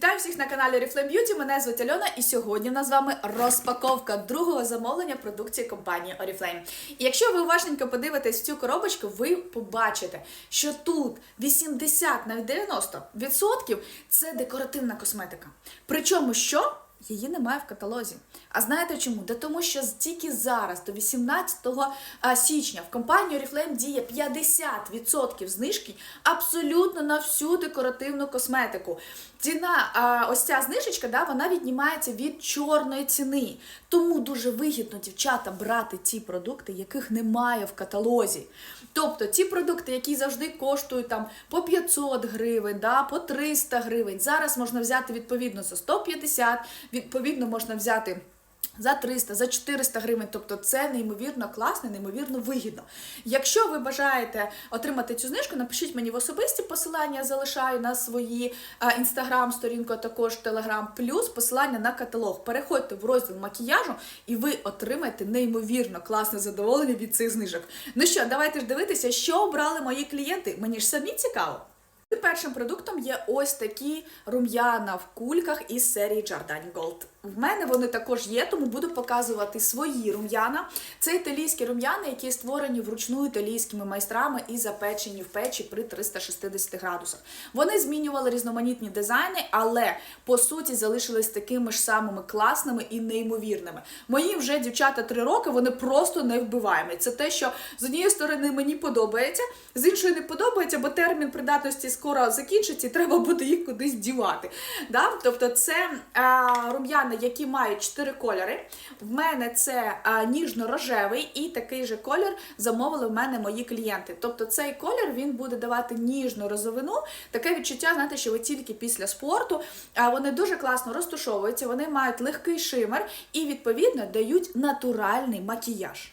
Вітаю всіх на каналі Reflame Beauty, Мене звуть Альона, і сьогодні в нас з вами розпаковка другого замовлення продукції компанії Oriflame. І якщо ви уважненько подивитесь в цю коробочку, ви побачите, що тут 80 навіть 90% це декоративна косметика. Причому що? Її немає в каталозі. А знаєте чому? Да тому що тільки зараз, до 18 січня, в компанії Oriflame діє 50% знижки абсолютно на всю декоративну косметику. Ціна, ось ця знижечка, да, вона віднімається від чорної ціни. Тому дуже вигідно, дівчата, брати ті продукти, яких немає в каталозі. Тобто ті продукти, які завжди коштують там по 500 гривень, да, по 300 гривень. Зараз можна взяти відповідно за 150, відповідно можна взяти. За 300, за 400 гривень, тобто це неймовірно класно, неймовірно вигідно. Якщо ви бажаєте отримати цю знижку, напишіть мені в особисті посилання, залишаю на свої інстаграм-сторінку, а також телеграм, плюс посилання на каталог. Переходьте в розділ макіяжу, і ви отримаєте неймовірно класне задоволення від цих знижок. Ну що, давайте ж дивитися, що обрали мої клієнти. Мені ж самі цікаво. Першим продуктом є ось такі рум'яна в кульках із серії Jardin Gold. В мене вони також є, тому буду показувати свої рум'яна. Це італійські рум'яна, які створені вручну італійськими майстрами і запечені в печі при 360 градусах. Вони змінювали різноманітні дизайни, але по суті залишились такими ж самими класними і неймовірними. Мої вже дівчата три роки, вони просто не вбиваємо. Це те, що з однієї сторони мені подобається, з іншої не подобається, бо термін придатності скоро закінчиться, і треба буде їх кудись дівати. Да? Тобто, це а, рум'яна, які мають чотири кольори. В мене це а, ніжно-рожевий і такий же колір замовили в мене мої клієнти. Тобто цей колір він буде давати ніжну розовину, таке відчуття, знаєте, що ви тільки після спорту. А вони дуже класно розташовуються, вони мають легкий шимер і, відповідно, дають натуральний макіяж.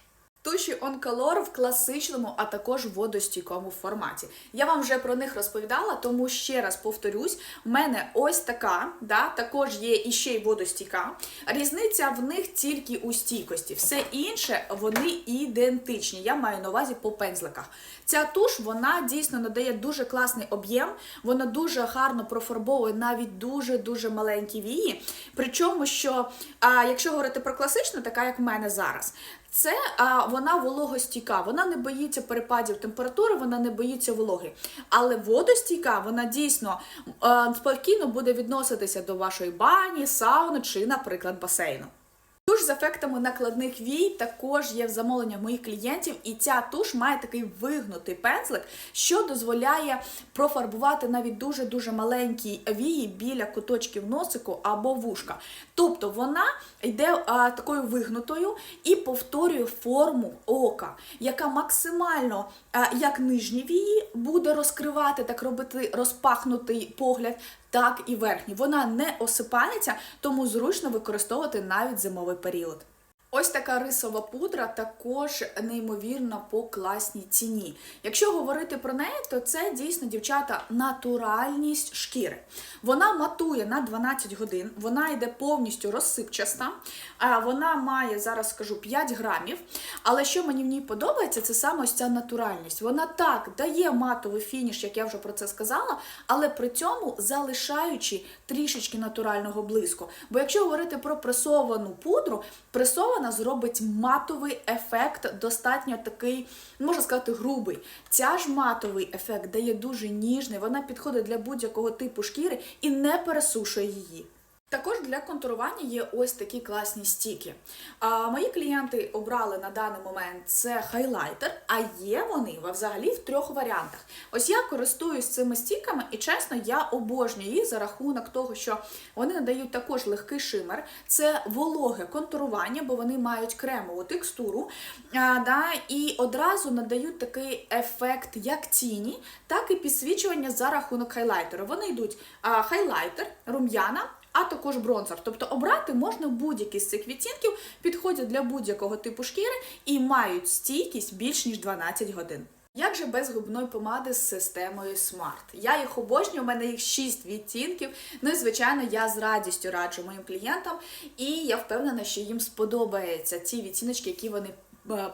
Туші Color в класичному, а також водостійкому форматі. Я вам вже про них розповідала, тому ще раз повторюсь: в мене ось така, да, також є і ще й водостійка. Різниця в них тільки у стійкості. Все інше вони ідентичні. Я маю на увазі по пензликах. Ця туш вона дійсно надає дуже класний об'єм, вона дуже гарно профарбовує навіть дуже-дуже маленькі вії. Причому, що а, якщо говорити про класичну, така як в мене зараз. Це а, вона вологостійка, вона не боїться перепадів температури, вона не боїться вологи. Але водостійка, вона дійсно а, спокійно буде відноситися до вашої бані, сауни чи, наприклад, басейну. Туш з ефектами накладних вій також є в замовленнях моїх клієнтів, і ця туш має такий вигнутий пензлик, що дозволяє профарбувати навіть дуже-дуже маленькі вії біля куточків носику або вушка. Тобто вона йде а, такою вигнутою і повторює форму ока, яка максимально, а, як нижні вії, буде розкривати, так робити розпахнутий погляд, так і верхні. Вона не осипається, тому зручно використовувати навіть зимовий період. Ось така рисова пудра також неймовірно по класній ціні. Якщо говорити про неї, то це дійсно дівчата натуральність шкіри. Вона матує на 12 годин, вона йде повністю розсипчаста, вона має, зараз скажу, 5 грамів. Але що мені в ній подобається, це саме ось ця натуральність. Вона так дає матовий фініш, як я вже про це сказала, але при цьому залишаючи трішечки натурального блиску. Бо якщо говорити про пресовану пудру, пресована зробить матовий ефект, достатньо такий, можна сказати, грубий. Ця ж матовий ефект дає дуже ніжний, вона підходить для будь-якого типу шкіри і не пересушує її. Також для контурування є ось такі класні стіки. А, мої клієнти обрали на даний момент це хайлайтер, а є вони взагалі в трьох варіантах. Ось я користуюсь цими стіками, і чесно, я обожнюю їх за рахунок того, що вони надають також легкий шимер, це вологе контурування, бо вони мають кремову текстуру. А, да, і одразу надають такий ефект як тіні, так і підсвічування за рахунок хайлайтеру. Вони йдуть а, хайлайтер, рум'яна а також бронзер. Тобто обрати можна будь-який з цих відтінків, підходять для будь-якого типу шкіри і мають стійкість більш ніж 12 годин. Як же без губної помади з системою Smart? Я їх обожнюю, у мене їх 6 відтінків. Ну і звичайно, я з радістю раджу моїм клієнтам, і я впевнена, що їм сподобаються ці відтіночки, які вони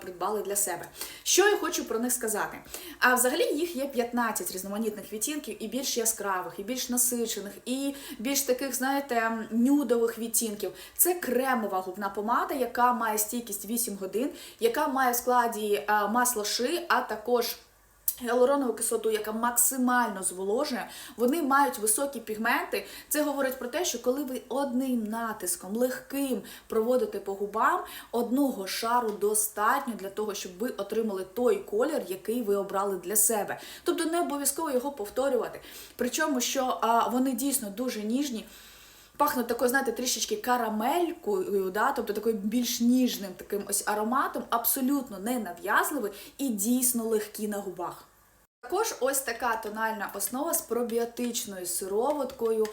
придбали для себе. Що я хочу про них сказати? А взагалі їх є 15 різноманітних відтінків, і більш яскравих, і більш насичених, і більш таких, знаєте, нюдових відтінків. Це кремова губна помада, яка має стійкість 8 годин, яка має в складі е, масло ши, а також Гіалуронову кислоту, яка максимально зволожує, вони мають високі пігменти. Це говорить про те, що коли ви одним натиском, легким проводите по губам, одного шару достатньо для того, щоб ви отримали той колір, який ви обрали для себе. Тобто не обов'язково його повторювати. Причому, що а, вони дійсно дуже ніжні. Пахнуть такою, знаєте, трішечки карамелькою, да? тобто такою більш ніжним таким ось ароматом, абсолютно не нав'язливий і дійсно легкі на губах. Також ось така тональна основа з пробіотичною сироваткою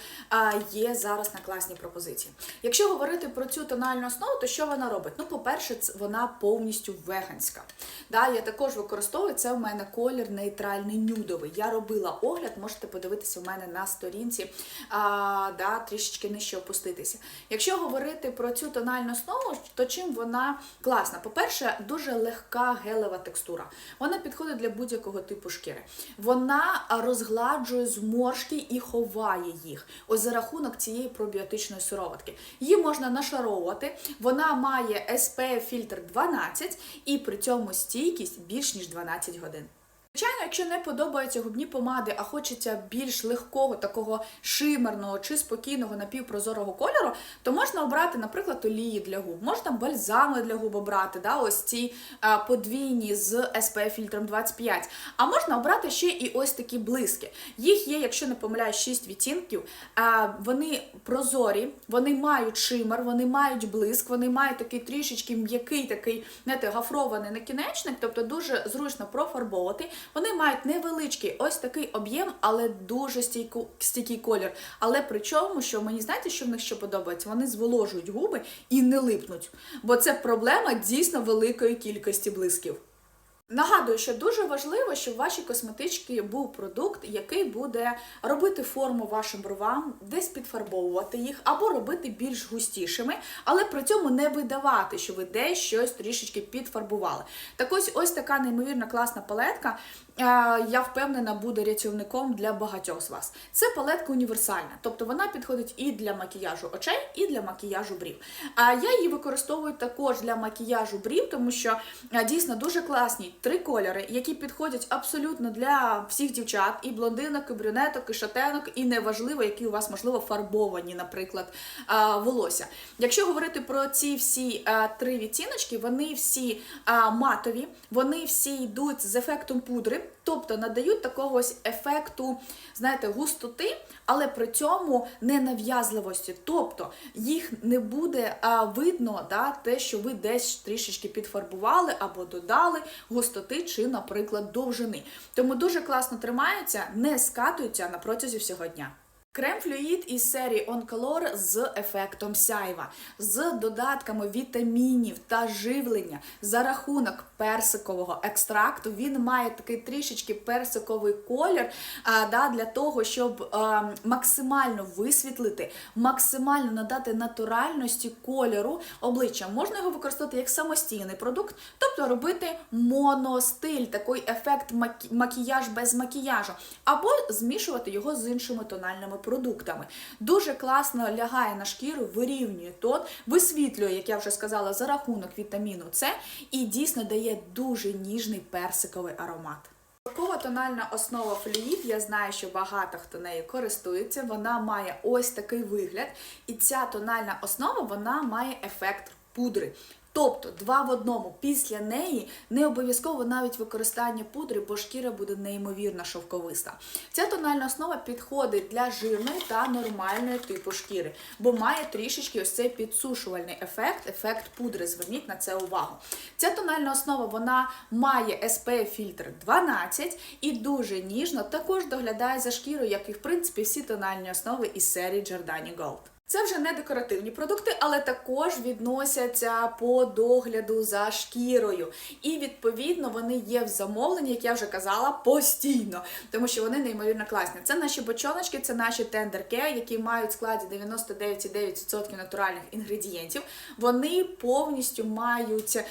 є зараз на класній пропозиції. Якщо говорити про цю тональну основу, то що вона робить? Ну, по-перше, вона повністю веганська. Да, я також використовую це в мене колір нейтральний нюдовий. Я робила огляд, можете подивитися в мене на сторінці, а, да, трішечки нижче опуститися. Якщо говорити про цю тональну основу, то чим вона класна? По-перше, дуже легка гелева текстура. Вона підходить для будь-якого типу шкіри. Вона розгладжує зморшки і ховає їх. Ось за рахунок цієї пробіотичної сироватки. Її можна нашаровувати. Вона має SPF фільтр 12 і при цьому стійкість більш ніж 12 годин. Звичайно, якщо не подобаються губні помади, а хочеться більш легкого, такого шимерного чи спокійного напівпрозорого кольору, то можна обрати, наприклад, олії для губ, можна бальзами для губ обрати, да, ось ці а, подвійні з SPF фільтром 25. А можна обрати ще і ось такі блиски. Їх є, якщо не помиляюсь, 6 відтінків. А, вони прозорі, вони мають шимер, вони мають блиск, вони мають такий трішечки м'який, такий, знаєте, гафрований накінечник, тобто дуже зручно профарбовувати. Вони мають невеличкий ось такий об'єм, але дуже стійку, стійкий колір. Але при чому, що мені знаєте, що в них ще подобається? Вони зволожують губи і не липнуть. Бо це проблема дійсно великої кількості блисків. Нагадую, що дуже важливо, щоб в вашій косметичці був продукт, який буде робити форму вашим бровам, десь підфарбовувати їх, або робити більш густішими, але при цьому не видавати, що ви десь щось трішечки підфарбували. Так ось ось така неймовірно класна палетка. Е, Я впевнена, буде рятівником для багатьох з вас. Це палетка універсальна, тобто вона підходить і для макіяжу очей, і для макіяжу брів. А я її використовую також для макіяжу брів, тому що е, дійсно дуже класні три кольори, які підходять абсолютно для всіх дівчат, і блондинок, і брюнеток, і шатенок, і неважливо, які у вас можливо фарбовані, наприклад, волосся. Якщо говорити про ці всі три відтіночки, вони всі матові, вони всі йдуть з ефектом пудри, тобто надають такого ось ефекту, знаєте, густоти, але при цьому не нав'язливості. Тобто їх не буде а, видно, да, те, що ви десь трішечки підфарбували або додали густоти чи, наприклад, довжини. Тому дуже класно тримаються, не скатуються на протязі всього дня. Крем флюїд із серії On Color з ефектом сяйва, з додатками вітамінів та живлення за рахунок персикового екстракту. Він має такий трішечки персиковий колір а, да, для того, щоб а, максимально висвітлити, максимально надати натуральності кольору обличчя. Можна його використовувати як самостійний продукт, тобто робити моностиль, такий ефект макі- макіяж без макіяжу, або змішувати його з іншими тональними продуктами. Дуже класно лягає на шкіру, вирівнює тон, висвітлює, як я вже сказала, за рахунок вітаміну С і дійсно дає дуже ніжний персиковий аромат. Такова тональна основа флюїд, я знаю, що багато хто нею користується. Вона має ось такий вигляд, і ця тональна основа вона має ефект пудри. Тобто два в одному після неї не обов'язково навіть використання пудри, бо шкіра буде неймовірно шовковиста. Ця тональна основа підходить для жирної та нормальної типу шкіри, бо має трішечки ось цей підсушувальний ефект, ефект пудри. Зверніть на це увагу. Ця тональна основа вона має SPF фільтр 12 і дуже ніжно також доглядає за шкірою, як і в принципі всі тональні основи із серії Giordani Gold. Це вже не декоративні продукти, але також відносяться по догляду за шкірою. І відповідно вони є в замовленні, як я вже казала, постійно, тому що вони неймовірно класні. Це наші бочоночки, це наші тендерке, які мають в складі 99,9% натуральних інгредієнтів. Вони повністю мають е,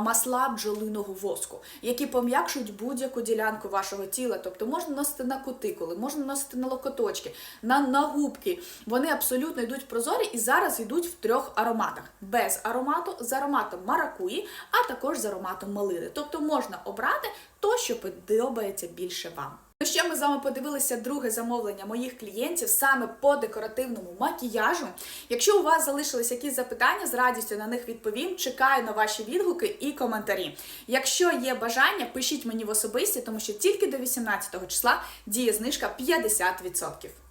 масла бджолиного воску, які пом'якшують будь-яку ділянку вашого тіла. Тобто можна носити на кутикули, можна носити на локоточки, на, на губки. Вони абсолютно йдуть прозорі і зараз йдуть в трьох ароматах: без аромату, з ароматом маракуї, а також з ароматом малини. Тобто можна обрати то, що подобається більше вам. Ну, ще ми з вами подивилися друге замовлення моїх клієнтів саме по декоративному макіяжу. Якщо у вас залишились якісь запитання, з радістю на них відповім. Чекаю на ваші відгуки і коментарі. Якщо є бажання, пишіть мені в особисті, тому що тільки до 18 числа діє знижка 50%.